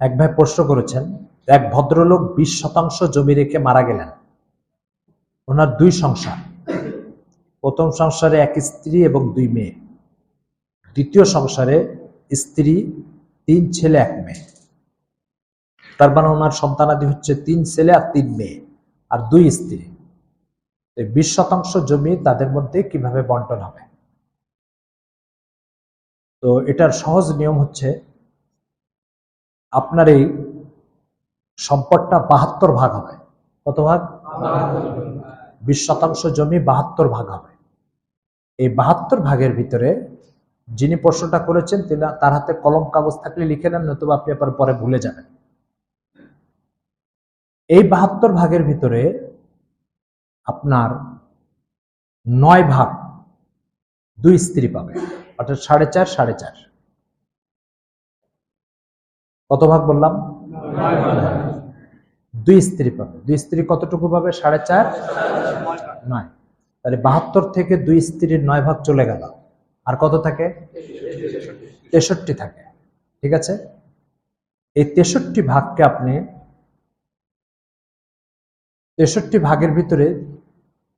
এক ভাই প্রশ্ন করেছেন, এক ভদ্রলোক বিশ শতাংশ জমি রেখে মারা গেলেন। ওনার দুই সংসার। প্রথম সংসারে এক স্ত্রী এবং দুই মেয়ে। দ্বিতীয় সংসারে স্ত্রী, তিন ছেলে, এক মেয়ে। তার মানে ওনার সন্তানাদি হচ্ছে তিন ছেলে আর তিন মেয়ে আর দুই স্ত্রী। বিশ শতাংশ জমি তাদের মধ্যে কীভাবে বন্টন হবে? তো এটার সহজ নিয়ম হচ্ছে আপনার এই সম্পদটা বাহাত্তর ভাগ হবে। কত ভাগ? বিশ শতাংশ জমি বাহাত্তর ভাগ হবে। এই বাহাত্তর ভাগের ভিতরে যিনি প্রশ্নটা করেছেন, তিনি তার হাতে কলম, কাগজ থাকলে লিখে নেন, নতুবা আপনি আবার পরে ভুলে যাবেন। এই বাহাত্তর ভাগের ভিতরে আপনার নয় ভাগ দুই স্ত্রী পাবে, অর্থাৎ সাড়ে চার সাড়ে চার। কত ভাগ বললাম? দুই স্ত্রী পাবে। দুই স্ত্রী কতটুকু পাবে? সাড়ে চার? নয়। তাহলে বাহাত্তর থেকে দুই স্ত্রীর নয় ভাগ চলে গেল। আর কত থাকে? তেষট্টি থাকে। ঠিক আছে? এই তেষট্টি ভাগকে আপনি তেষট্টি ভাগের ভিতরে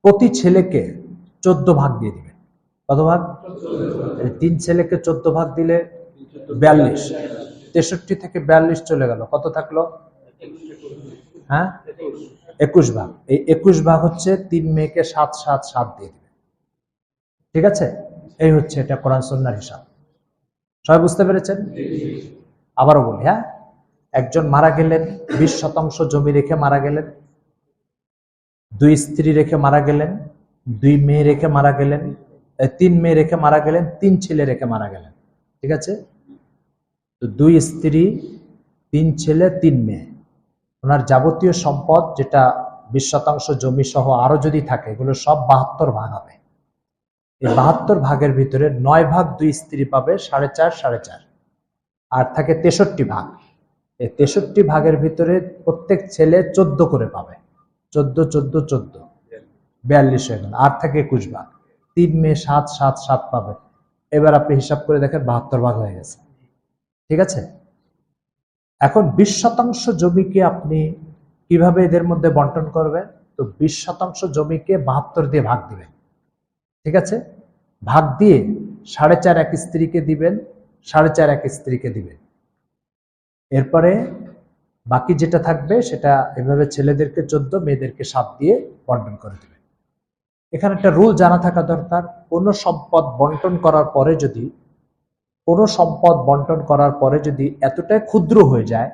প্রতি ছেলেকে চোদ্দ ভাগ দিয়ে দিবেন। কত ভাগ? তিন ছেলেকে চোদ্দ ভাগ দিলে বিয়াল্লিশ। তেষট্টি থেকে বিয়াল্লিশ চলে গেল। কত থাকল? হ্যাঁ? একুশ ভাগ। এই একুশ ভাগ হচ্ছে তিন মেয়েকে সাত সাত সাত দিয়ে দিবে। ঠিক আছে? এই হচ্ছে এটা কোরআন সন্ন্যার হিসাব। সবাই বুঝতে পেরেছেন? আবারও বলি হ্যাঁ? একজন মারা গেলেন, বিশ শতাংশ জমি রেখে মারা গেলেন, দুই স্ত্রী রেখে মারা গেলেন, দুই মেয়ে রেখে মারা গেলেন তিন মেয়ে রেখে মারা গেলেন, তিন ছেলে রেখে মারা গেলেন। ঠিক আছে? তো দুই স্ত্রী, তিন ছেলে, তিন মেয়ে। ওনার যাবতীয় সম্পদ, যেটা বিশ শতাংশ জমি সহ আরও যদি থাকে, এগুলো সব বাহাত্তর ভাগ হবে। এই বাহাত্তর ভাগের ভিতরে নয় ভাগ দুই স্ত্রী পাবে, সাড়ে চার সাড়ে চার। আর থাকে তেষট্টি ভাগ। এই তেষট্টি ভাগের ভিতরে প্রত্যেক ছেলে চোদ্দ করে পাবে। চোদ্দ চোদ্দ চোদ্দ। বিয়াল্লিশ হয়ে গেল। আর থাকে একুশ ভাগ। তিন মেয়ে সাত সাত সাত পাবে। এবার আপনি হিসাব করে দেখেন, বাহাত্তর ভাগ হয়ে গেছে। ঠিক আছে? এখন বিশ শতাংশ জমিকে আপনি কীভাবে এদের মধ্যে বন্টন করবেন? তো বিশ শতাংশ জমিকে বাহাত্তর দিয়ে ভাগ দিবেন। ঠিক আছে? ভাগ দিয়ে সাড়ে চার এক স্ত্রীকে দিবেন, সাড়ে চার এক স্ত্রীকে দিবেন। এরপরে বাকি যেটা থাকবে সেটা এভাবে ছেলেদেরকে চোদ্দ, মেয়েদেরকে সাত দিয়ে বন্টন করে দেবে এখানে একটা রুল জানা থাকা দরকার। কোনো সম্পদ বন্টন করার পরে যদি কোনো সম্পদ বন্টন করার পরে যদি এতটাই ক্ষুদ্র হয়ে যায়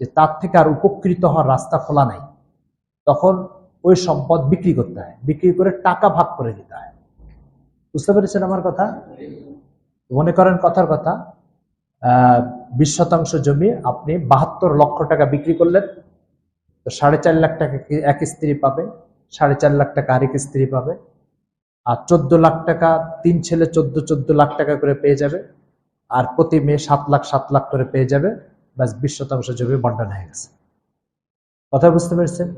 যে তার থেকে আর উপকৃত হওয়ার রাস্তা খোলা নাই, তখন ওই সম্পদ বিক্রি করতে হয়। বিক্রি করে টাকা ভাগ করে দিতে হয়। বুঝতে পেরেছেন আমার কথা? মনে করেন কথার কথা বিশ শতাংশ জমি আপনি বাহাত্তর লক্ষ টাকা বিক্রি করলেন, তো সাড়ে চার লাখ টাকা এক স্ত্রী পাবে? সাড়ে চার লাখ টাকা আরেক স্ত্রী পাবে। আর চোদ্দ লাখ টাকা তিন ছেলে চোদ্দ চোদ্দ লাখ টাকা করে পেয়ে যাবে। আর প্রতি মেয়ে সাত লাখ সাত লাখ করে পেয়ে যাবে। ব্যাস, বিশ শতাংশ জমি বন্টন হয়ে গেছে। কথা বুঝতে পেরেছেন?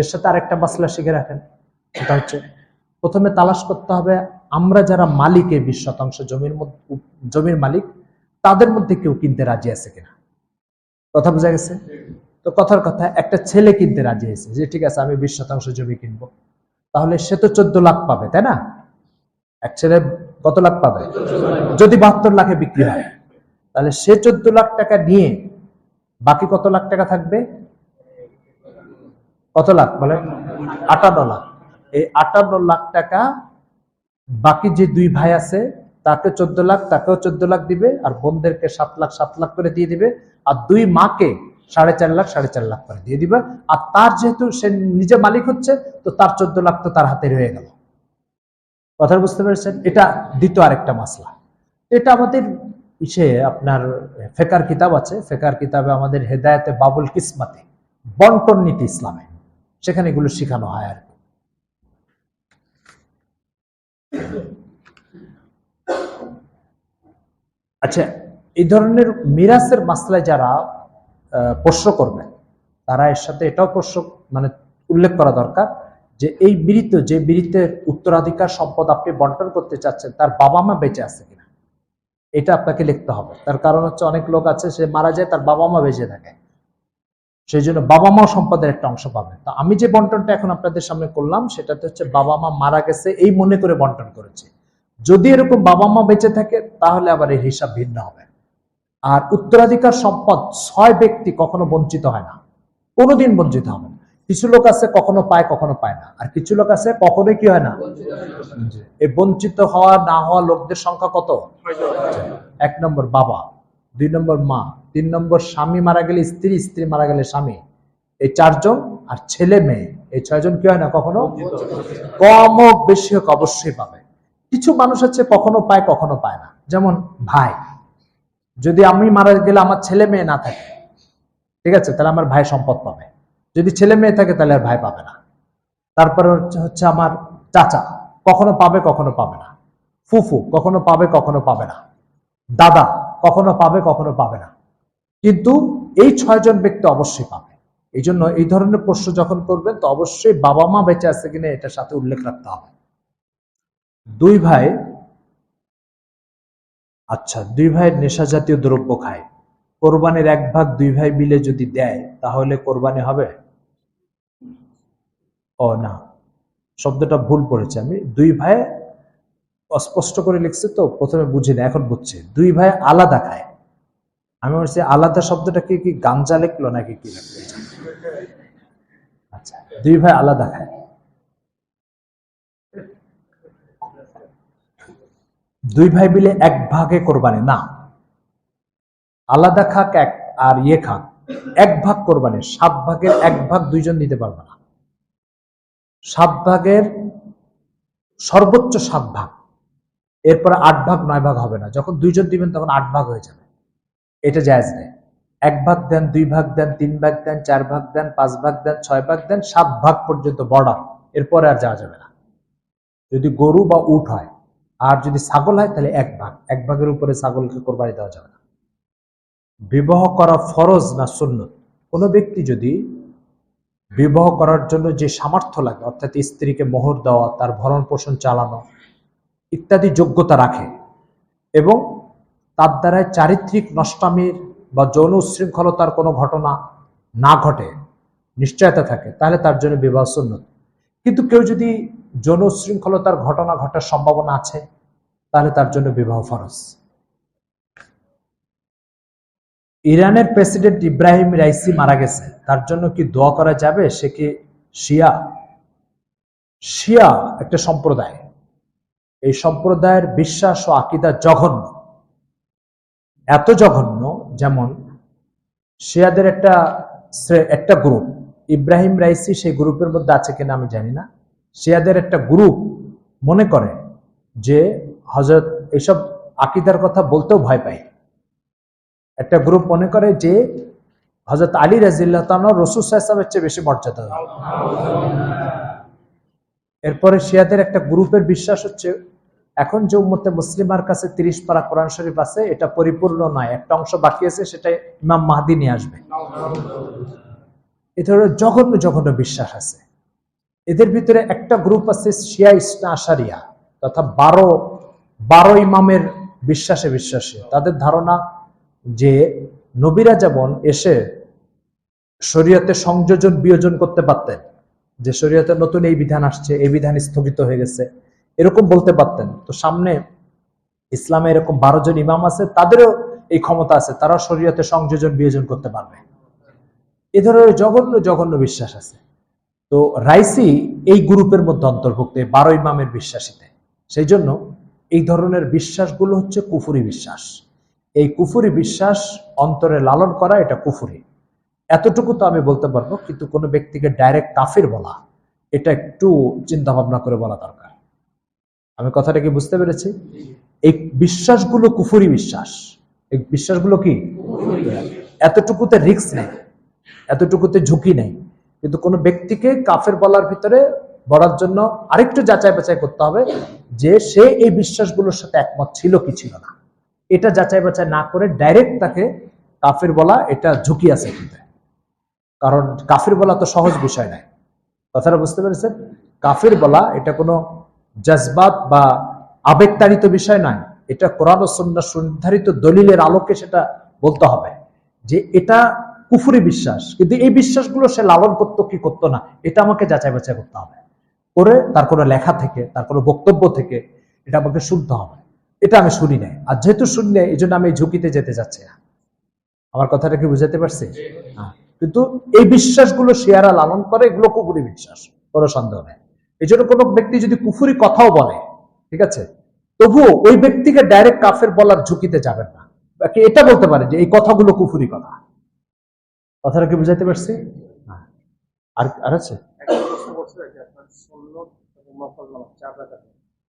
এর সাথে আরেকটা মাসলা শিখে রাখেন। সেটা হচ্ছে, প্রথমে তালাশ করতে হবে, আমরা যারা মালিক এই বিশ শতাংশ জমির জমির মালিক, তাদের মধ্যে কেউ কিনতে রাজি আছে কিনা? কথা বোঝা গেছে? তো কথার কথা, একটা ছেলে কিনতে রাজি আছে যে, ঠিক আছে, আমি বিশ শতাংশ জমি কিনবো। তাহলে সে তো চোদ্দ লাখ পাবে, তাই না? এক ছেলে কত লাখ পাবে? যদি বাহাত্তর লাখে বিক্রি হয়। তাহলে সে চোদ্দ লাখ টাকা নিয়ে বাকি কত লাখ টাকা থাকবে? কত লাখ বলেন? আটান্ন লাখ। এই আটান্ন লাখ টাকা বাকি যে দুই ভাই আছে, তাকে চোদ্দ লাখ, তাকেও চোদ্দ লাখ দিবে, আর বোনদেরকে সাত লাখ সাত লাখ করে দিয়ে দিবে, আর দুই মাকে সাড়ে চার লাখ, সাড়ে চার লাখ করে দিয়ে দিবে। আর তার যেহেতু সে নিজে মালিক হচ্ছে, তো তার চোদ্দ লাখ তো তার হাতে রয়ে গেল। কথা বুঝতে পেরেছেন? এটা দ্বিতীয় আরেকটা মাসলা। এটা আমাদের ইসে আপনার ফেকার কিতাব আছে। ফেকার কিতাবে আমাদের হেদায়তে বাবুল কিসমাতে, বন্টন নীতি ইসলামে। সেখানে এগুলো শেখানো হয় আর আচ্ছা এই ধরনের মিরাসের মাসলায় যারা প্রশ্ন করবেন, তারা এর সাথে এটাও প্রশ্ন মানে উল্লেখ করা দরকার। যে এই বিড়িত যে বিড়িতের উত্তরাধিকার সম্পদ আপনি বন্টন করতে চাচ্ছেন, তার বাবা মা বেঁচে আছে কিনা? এটা আপনাকে লিখতে হবে। তার কারণ হচ্ছে অনেক লোক আছে, সে মারা যায়, তার বাবা মা বেঁচে থাকে। সেই জন্য বাবা মা সম্পদের একটা অংশ পাবে। তো আমি যে বন্টনটা এখন আপনাদের সামনে করলাম, সেটাতে হচ্ছে বাবা মা মারা গেছে, এই মনে করে বন্টন করেছে। যদি এরকম বাবা মা বেঁচে থাকে, তাহলে আবার এর হিসাব ভিন্ন হবে। আর উত্তরাধিকার সম্পদ ছয় ব্যক্তি কখনো বঞ্চিত হয় না। কোনোদিন বঞ্চিত হবে না। কিছু লোক আছে কখনো পায় কখনো পায় না। আর কিছু লোক আছে কখনোই কি হয় না? এই বঞ্চিত হওয়া, না হওয়া লোকদের সংখ্যা কত? এক নম্বর বাবা, দুই নম্বর মা, তিন নম্বর স্বামী মারা গেলে স্ত্রী স্ত্রী মারা গেলে স্বামী। এই চারজন আর ছেলে মেয়ে, এই ছয়জন কি হয় না কখনো? কম হোক, বেশি হোক, অবশ্যই পাবে। কিছু মানুষ আছে কখনো পায় কখনো পায় না। যেমন ভাই, যদি আমি মারা গেলে আমার ছেলে মেয়ে না থাকে, ঠিক আছে? তাহলে আমার ভাই সম্পদ পাবে। যদি ছেলে মেয়ে থাকে তাহলে আর ভাই পাবে না। তারপরে হচ্ছে আমার চাচা, কখনো পাবে কখনো পাবে না। ফুফু, কখনো পাবে কখনো পাবে না। দাদা, কখনো পাবে কখনো পাবে না। কিন্তু এই ছয়জন ব্যক্তি অবশ্যই পাবে। এই জন্য এই ধরনের প্রশ্ন যখন করবেন, তো অবশ্যই বাবা মা বেঁচে আছে কিনা এটার সাথে উল্লেখ রাখতে হবে। দুই ভাই আচ্ছা দুই ভাই নেশা জাতীয় দ্রব্য খায়। কোরবানির এক ভাগ দুই ভাই মিলে যদি দেয়, তাহলে কোরবানি হবে? ও না। শব্দটা ভুল পড়েছে। আমি দুই ভাই অস্পষ্ট করে লিখছে তো, প্রথমে বুঝিনি এখন বুঝছে। দুই ভাই আলাদা খায় আমি বলছি, আলাদা শব্দটা কি গাঞ্জা লিখলো নাকি কি লিখলো? আচ্ছা দুই ভাই আলাদা খায় দুই ভাই মিলে এক ভাগে কোরবানি, না। আলাদা খাক এক আর ইয়ে খাক, এক ভাগ কোরবানি, সাত ভাগের এক ভাগ দুইজন নিতে পারবে না। সাত ভাগের সর্বোচ্চ সাত ভাগ। এরপরে আট ভাগ, নয় ভাগ হবে না। যখন দুইজন দিবেন, তখন আট ভাগ হয়ে যাবে। এটা জায়জ নেই। এক ভাগ দেন, দুই ভাগ দেন, তিন ভাগ দেন, চার ভাগ দেন, পাঁচ ভাগ দেন, ছয় ভাগ দেন, সাত ভাগ পর্যন্ত বর্ডার। এরপরে আর যাওয়া যাবে না। যদি গরু বা উট হয়, আর যদি ছাগল হয়, তাহলে এক ভাগ। এক ভাগের উপরে ছাগলকে কোরবানি দেওয়া যাবে না। বিবাহ করা ফরজ না সুন্নত? কোনো ব্যক্তি যদি বিবাহ করার জন্য যে সামর্থ্য লাগে, অর্থাৎ স্ত্রীকে মোহর দেওয়া, তার ভরণ পোষণ চালানো ইত্যাদি যোগ্যতা রাখে এবং তার দ্বারায় চারিত্রিক নষ্টামির বা যৌন উচ্ছৃঙ্খলতার কোনো ঘটনা না ঘটে, নিশ্চয়তা থাকে, তাহলে তার জন্য বিবাহ সুন্নত। কিন্তু কেউ যদি যৌন উচ্ছৃঙ্খলতার ঘটনা ঘটার সম্ভাবনা আছে, তাহলে তার জন্য বিবাহ ফরজ। ইরানের প্রেসিডেন্ট ইব্রাহিম রাইসি মারা গেছে। তার জন্য কি দোয়া করা যাবে? সে কি শিয়া? শিয়া একটা সম্প্রদায়। এই সম্প্রদায়ের বিশ্বাস ও আকিদা জঘন্য। এত জঘন্য যেমন শিয়াদের একটা একটা গ্রুপ। ইব্রাহিম রাইসি সেই গ্রুপের মধ্যে আছে কিনা আমি জানি না। শিয়াদের একটা গ্রুপ মনে করে যে হজরত এইসব আকিদার কথা বলতেও ভয় পায়। একটা গ্রুপ মনে করে যে হজরত আলী রাজিল্লাহ রসুল সাহেবের চেয়ে বেশি মর্যাদা এরপরে শিয়াদের একটা গ্রুপের বিশ্বাস হচ্ছে, এখন যে উম্মতে মুসলিমার কাছে তিরিশ পারা কোরআন শরীফ আছে, এটা পরিপূর্ণ নয়, একটা অংশ বাকি আছে, সেটা ইমাম মাহাদি নিয়ে আসবে। এ ধরনের জঘন্য জঘন্য বিশ্বাস আছে। এদের ভিতরে একটা গ্রুপ আছে শিয়া ইসনা আশারিয়া, তথা বারো বারো ইমামের বিশ্বাসে বিশ্বাসী। তাদের ধারণা যে নবীরা যেমন এসে শরীয়তে সংযোজন, বিয়োজন করতে পারতেন, যে শরীয়তে নতুন এই বিধান আসছে, এই বিধান স্থগিত হয়ে গেছে, এরকম বলতে পারতেন। তো সামনে ইসলামে এরকম বারো জন ইমাম আছে, তাদেরও এই ক্ষমতা আছে তারা শরীয়তে সংযোজন, বিয়োজন করতে পারবে। এ ধরনের জঘন্য জঘন্য বিশ্বাস আছে। তো রাইসি এই গ্রুপের মধ্যে অন্তর্ভুক্ত, এই বারো ইমামের বিশ্বাসীতে। সেই জন্য এই ধরনের বিশ্বাসগুলো হচ্ছে কুফুরি বিশ্বাস। এই কুফুরি বিশ্বাস অন্তরে লালন করা এটা কুফুরি। এতটুকু তো আমি বলতে পারব, কিন্তু কোনো ব্যক্তিকে ডাইরেক্ট কাফির বলা, এটা একটু চিন্তা ভাবনা করে বলা দরকার। আমি কথাটা কি বুঝতে পেরেছি? এই বিশ্বাসগুলো কুফুরি বিশ্বাস। এই বিশ্বাসগুলো কি? এতটুকুতে রিস্ক নেই, এতটুকুতে ঝুঁকি নেই। কিন্তু কোনো ব্যক্তিকে কাফের বলার ভিতরে বলার জন্য আরেকটু যাচাই বাছাই করতে হবে যে সে এই বিশ্বাসগুলোর সাথে একমত ছিল কি ছিল না। এটা যাচাই বাছাই না করে ডাইরেক্ট তাকে কাফের বলা এটা ঝুঁকি আছে কিন্তু কারণ কাফের বলা তো সহজ বিষয় নয়। কথাটা বুঝতে পেরেছেন? কাফের বলা এটা কোনো জজবাত বা আবেগতাড়িত বিষয় নয়। এটা কোরআন ও সুন্নাহ সুনির্ধারিত দলিলের আলোকে সেটা বলতে হবে যে এটা কুফুরি বিশ্বাস। কিন্তু এই বিশ্বাসগুলো সে লালন করতো কি করতো না, এটা আমাকে যাচাই বাছাই করতে হবে। করে তার কোনো লেখা থেকে, তার কোনো বক্তব্য থেকে এটা আমাকে শুনতে হবে। এটা আমি শুনি নাই। আর যেহেতু শুনি নাই এই জন্য আমি ঝুঁকিতে যেতে যাচ্ছি না। আমার কথাটা কি বুঝাতে পারছি? হ্যাঁ। কিন্তু এই বিশ্বাসগুলো শেয়ারা লালন করে এগুলো কুফুরি বিশ্বাস কোনো সন্দেহ নেই। এই জন্য কোনো ব্যক্তি যদি কুফুরি কথাও বলে ঠিক আছে? তবুও ওই ব্যক্তিকে ডাইরেক্ট কাফের বলার ঝুঁকিতে যাবেন না। বাকি এটা বলতে পারে যে এই কথাগুলো কুফুরি কথা। কথাটা কি বুঝাইতে পারছি? হ্যাঁ। আর আর আছে?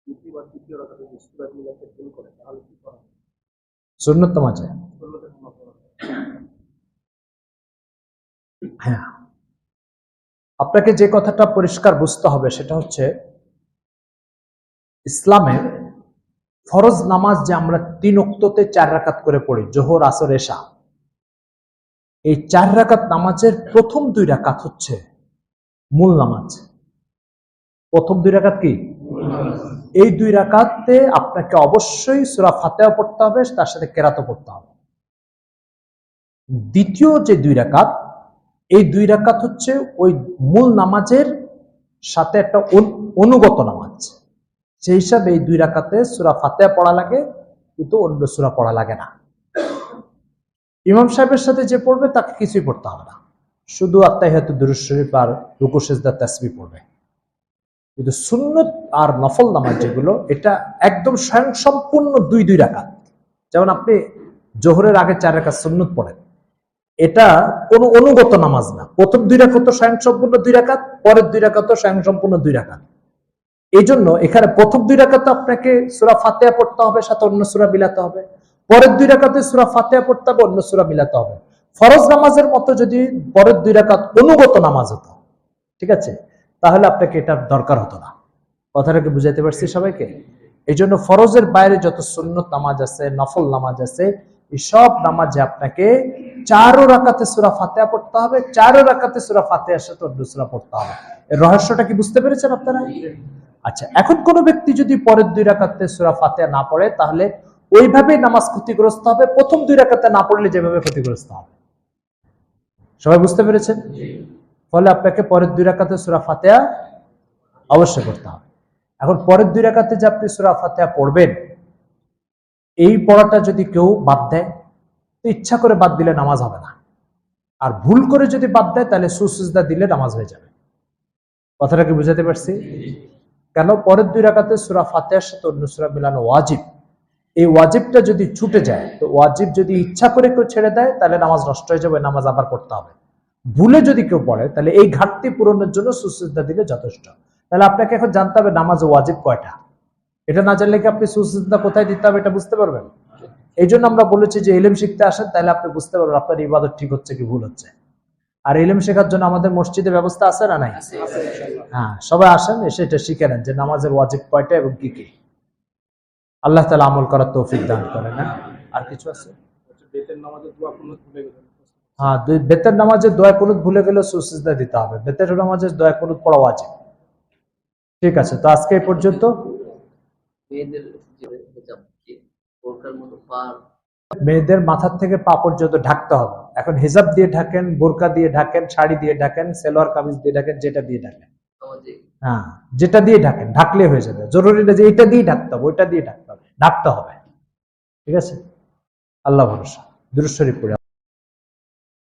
দ্বিতীয় বা তৃতীয় যদি মিলাতে ভুল করে তাহলে কি করা হ্যাঁ। আপনাকে যে কথাটা পরিষ্কার বুঝতে হবে সেটা হচ্ছে ইসলামে ফরজ নামাজ যে আমরা তিন চার রাকাত করে পড়ি জোহর আসর এশা এই চার রাকাত নামাজের প্রথম দুই রাকাত হচ্ছে মূল নামাজ। প্রথম দুই রাকাত কি? এই দুই রাকাতে আপনাকে অবশ্যই সুরা ফাতেহা পড়তে হবে, তার সাথে কেরাতও পড়তে হবে। দ্বিতীয় যে দুই রাকাত, এই দুই রাকাত হচ্ছে ওই মূল নামাজের সাথে একটা অনুগত নামাজ। সেই হিসাবে এই দুই রাকাতে সুরা ফাতেহা পড়া লাগে, কিন্তু অন্য সুরা পড়া লাগে না। ইমাম সাহেবের সাথে যে পড়বে, তাকে কিছুই পড়তে হবে না। শুধু আত্মাই হয়তো দুরুশরীফ আর রুকু, সেজদা তাসবি পড়বে। কিন্তু সুন্নত আর নফল নামাজ যেগুলো, এটা একদম স্বয়ং সম্পূর্ণ দুই দুই রাকাত। যেমন আপনি জোহরের আগে চার রাকাত সুন্নত পড়েন। এটা কোনো অনুগত নামাজ না। প্রথম দুই রাকাত তো স্বয়ং সম্পূর্ণ দুই রাকাত, পরের দুই রাকাত তো স্বয়ং সম্পূর্ণ দুই রাকাত। এই জন্য এখানে প্রথম দুই রাকাতে আপনাকে সুরা ফাতেহা পড়তে হবে, সাথে অন্য সুরা মিলাতে হবে। পরের দুই রাকাতে সুরা ফাতেহা পড়তে হবে, অন্য সুরা মিলাতে হবে। ফরজ নামাজের মতো যদি পরের দুই রাকাত অনুগত নামাজ হতো, ঠিক আছে? তাহলে আপনাকে এটার দরকার হতো না। কথাটাকে বুঝাইতে পারছি সবাইকে? এই জন্য ফরজের বাইরে যত সুন্নত নামাজ আছে, নফল নামাজ আছে, এই সব নামাজে আপনাকে চারো রাকাতে সুরা ফাতেহা পড়তে হবে, চারো রাকাতে সুরা ফাতেহার সাথে অন্য সুরা পড়তে হবে। এর রহস্যটা কি বুঝতে পেরেছেন আপনারা? আচ্ছা এখন কোন ব্যক্তি যদি পরের দুই রাকাতে সুরা ফাতেহা না পড়ে, তাহলে ওইভাবে নামাজ ক্ষতিগ্রস্ত হবে, প্রথম দুই রাকাতে না পড়লে যেভাবে ক্ষতিগ্রস্ত হবে। সবাই বুঝতে পেরেছেন? ফলে আপনাকে পরের দুই রাকাতে সুরা ফাতেহা অবশ্যই করতে হবে। এখন পরের দুই রাকাতে যে আপনি সুরা ফাতেহা পড়বেন, এই পড়াটা যদি কেউ বাদ দেয়, তো ইচ্ছা করে বাদ দিলে নামাজ হবে না। আর ভুল করে যদি বাদ দেয়, তাহলে সুসুজদা দিলে নামাজ হয়ে যাবে। কথাটা কি বুঝাতে পারছি? কেন? পরের দুই রাকাতে সুরা ফাতেহার সাথে অন্য সুরা মিলানো ওয়াজিব। এই ওয়াজিবটা যদি ছুটে যায়, তো ওয়াজিব যদি ইচ্ছা করে কেউ ছেড়ে দেয়, তাহলে নামাজ নষ্ট হয়ে যাবে, নামাজ আবার পড়তে হবে। ভুলে যদি কেউ পড়ে তাহলে এই ঘাটতি পূরণের জন্য সুসিদ্ধা দিলে যথেষ্ট। তাহলে আপনাকে এখন জানতে হবে নামাজ ওয়াজিব কয়টা। এটা না জানলে কি আপনি সুসিদ্ধা কোথায় দিতে হবে এটা বুঝতে পারবেন? এই জন্য আমরা বলেছি যে ইলেম শিখতে আসেন তাহলে আপনি বুঝতে পারবেন আপনার ইবাদত ঠিক হচ্ছে কি ভুল হচ্ছে। আর ইলেম শেখার জন্য আমাদের মসজিদে ব্যবস্থা আছে না নাই? হ্যাঁ সবাই আসেন এসে এটা শিখে নেন যে নামাজের ওয়াজিব কয়টা এবং কি কি। আল্লাহ তালা আমল করার তৌফিক দান করেন হ্যাঁ? আর কিছু আছে? হচ্ছে বেতের নামাজে দোয়া কোনো ভুলে গেলেন? হ্যাঁ দুই বেতের নামাজের দোয়া কুনুত ভুলে গেলে সুসিজদা দিতে হবে। বেতের নামাজের দোয়া কুনুত পড়া আছে। ঠিক আছে তো আজকে এই পর্যন্ত। মেয়েদের মাথার থেকে পা পর্যন্ত ঢাকতে হবে। এখন হেজাব দিয়ে ঢাকেন বোরকা দিয়ে ঢাকেন শাড়ি দিয়ে ঢাকেন সেলোয়ার কামিজ দিয়ে ঢাকেন যেটা দিয়ে ঢাকেন। হ্যাঁ যেটা দিয়ে ঢাকেন ঢাকলে হয়ে যাবে। জরুরি না যে এটা দিয়ে ঢাকতে হবে ওইটা দিয়ে ঢাকতে হবে। ঢাকতে হবে। ঠিক আছে? আল্লাহ ভরসা। দুরুশ্বরী পড়ে